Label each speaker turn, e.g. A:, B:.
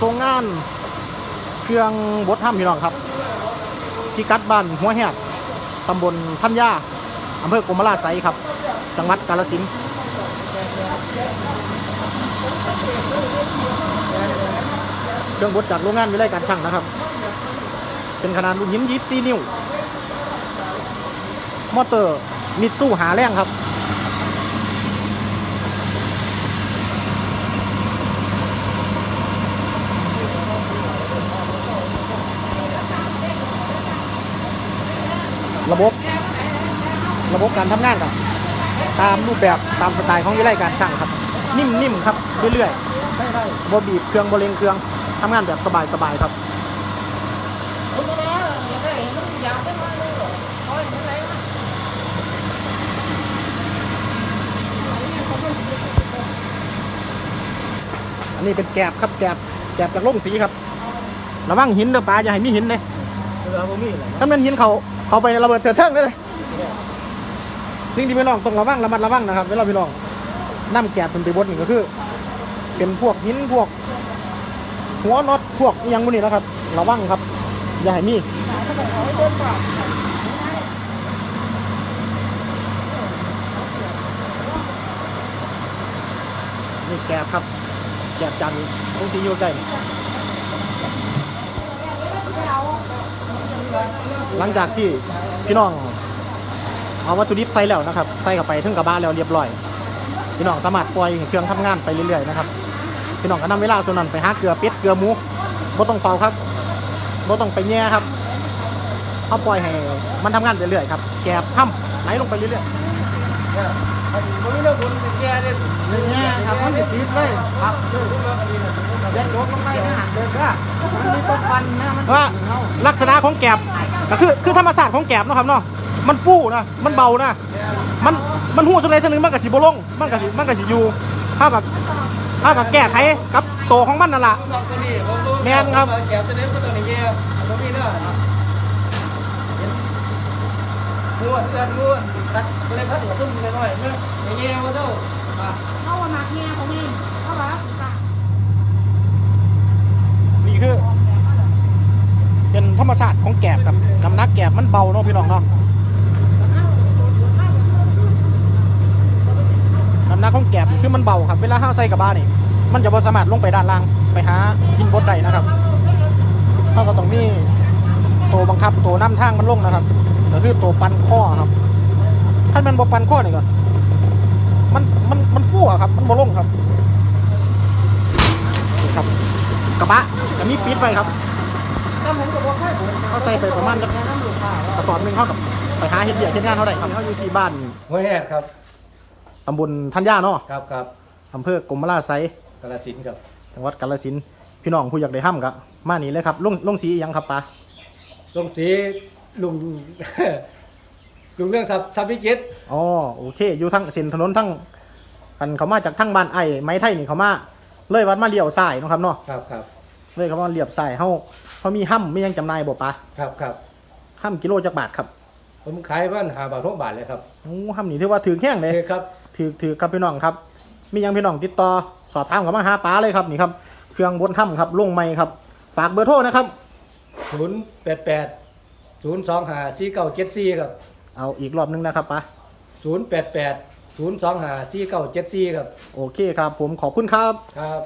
A: ทรงงาน เครื่องบดถ้ำพี่น้องครับที่กัดบ้านหัวแหกตำบลพันยาอำเภอกรมราชไสยครับ จังหวัดกาฬสินธุ์เครื่องบดจากโรงงานวิไลการช่างนะครับ เป็นขนาดลูกหินยีบซีนิ้ว มอเตอร์มิดสู้หาแรงครับ ระบบ ระบบการทำงานครับ ตามรูปแบบตามสไตล์ของวิไลการช่างครับ นิ่มๆครับเรื่อยๆบบีบเครื่องบเร่งเครื่องทำงานแบบสบายๆครับอันนี้เป็นแกบครับแกบแกบจากโล่งสีครับ ระวังหินเด้อปลาอย่าให้มีหินเลย
B: เรือบ่มีอะไร
A: ถ้ามันหินเขา เขาไประเบิดเถื่อนเทิงได้เลยสิ่งที่พี่น้องต้องระวังระมัดระวังนะครับเวลาพี่น้องนั่แกบเป็นไปบดนี่ก็คือ เป็นพวกหินพวก หัวน็อตพวกยังพวกนี้นะครับ ระวังครับ อย่าให้มีนี่แกบครับแกบจันทร์ตรงที่อยู่ใกล้ หลังจากที่พี่น้องเอาวัตถุดิบใส่แล้วนะครับ ใส่เข้าไปถึงกระบะแล้วเรียบร้อย พี่น้องสามารถปล่อยให้เครื่องทำงานไปเรื่อยๆนะครับพี่น้องก็นำเวลาส่วนนั้นไปหาเกลือเป็ดเกลือหมูบ่ต้องเฝ้าครับบ่ต้องไปแย่ครับเขาปล่อยให้มันทำงานไปเรื่อยๆครับแกบถ้ำไหลลงไปเรื่อย
B: อันนี้บ่มีเรื่องบุญเป็นแก่เด้
A: ๆแย่ครับมันติดเลยครับ เด็ดโดดลงไปนะเด็ดว่ามันมีต้นฟันนะมันว่าลักษณะของแกบก็คือคือธรรมชาติของแกบเนาะครับเนาะมันฟูนะมันเบานะมันมันหูสไลด์สนึงมันกับสิบลงมันกับสิมันกับสิอยู่เท่ากับเท่ากับแก้ไขกับโตวของมันนั่นแหละ
B: ผมบอกตัวนี้ผมดู
A: แม่นครับ
B: แก่ตัวนี้ก็ตัวนี้แก่บ่มีเด้อม้วนเกินม้วนตัดบ่ได้พัดหัวตุ้มน้อยๆเนาะแง่ๆบ่เท่าอะ
C: เขาว่ามักแง่เขานี่เขาว่าค่ะ
A: นี่คือ เป็นธรรมชาติของ แกบครับน้ำหนักแกบมันเบาเนาะพี่น้องเนาะน้ำหนักของแก่คือมันเบาครับ เวลาห้าใส่กับบ้านนี่มันจะบ่สามารถลงไปด้านล่างไปหากินบดได้นะครับเราก็ต้องมีตัวบังคับตัวน้ำทางมันลงนะครับก็คือตัวปันข้อครับถ้านมันบ่ปันข้อนี่ก็มันมันมันฟู่อะครับ มันบ่ลงครับนี่ครับ กระบะจะมีปิดไปครับ เขาใส่ไปประมาณสักกระสอบหนึ่งเท่ากับไปหาเห็ดเดียเห็ดงานเท่าไหร่ครับเขาอยู่ที่บ้าน
B: ห้วยแหกครับ
A: ตำบลทันย่าเนาะ
B: ครับครับ
A: อำเภอกรมราชไซ
B: กาฬสินธุ์ครับ
A: จังหวัดกาฬสินธุ์พี่น้องผู้อยากได้ห้ำก็มานี่เลยครับลงลงสีอิหยังครับปา
B: ลงสีลุงลุงเรื่องทรัพย์ทรัพย์วิจิตร
A: อ๋อโอเค อยู่ทั้งเส้นถนนทั้งกันเขามาจากทั้งบ้านไอ้ไม้ไทยนี่เขามาเลยวัดมาเลี้ยวซ้ายเนาะครับเนาะ
B: ครับครับ
A: เลยเขามาเลี้ยวซ้ายเฮาเขามีห้ำมีหยังจำหน่ายบ่ปะ
B: ครับครับ
A: ห้ำกิโลจักบาทครับ
B: ผมขายบ้านหาบาท6บาทเลยครับ
A: โอ้ห้ำนี่ถือว่าถือแข้งเลย
B: โอเคครับ
A: ถือถือครับพี่น้องครับ มีหยังพี่น้องติดต่อสอบถามกับมาหาป้าเลยครับนี่ครับ เครื่องบนถ้ำครับลงไม้ครับ ฝากเบอร์โทรนะครับ
B: 088 025 4974ครับ
A: เอาอีกรอบนึงนะครับป้า
B: 088 025 4974ครับ
A: โอเคครับ ผมขอบคุณครับ
B: ครับ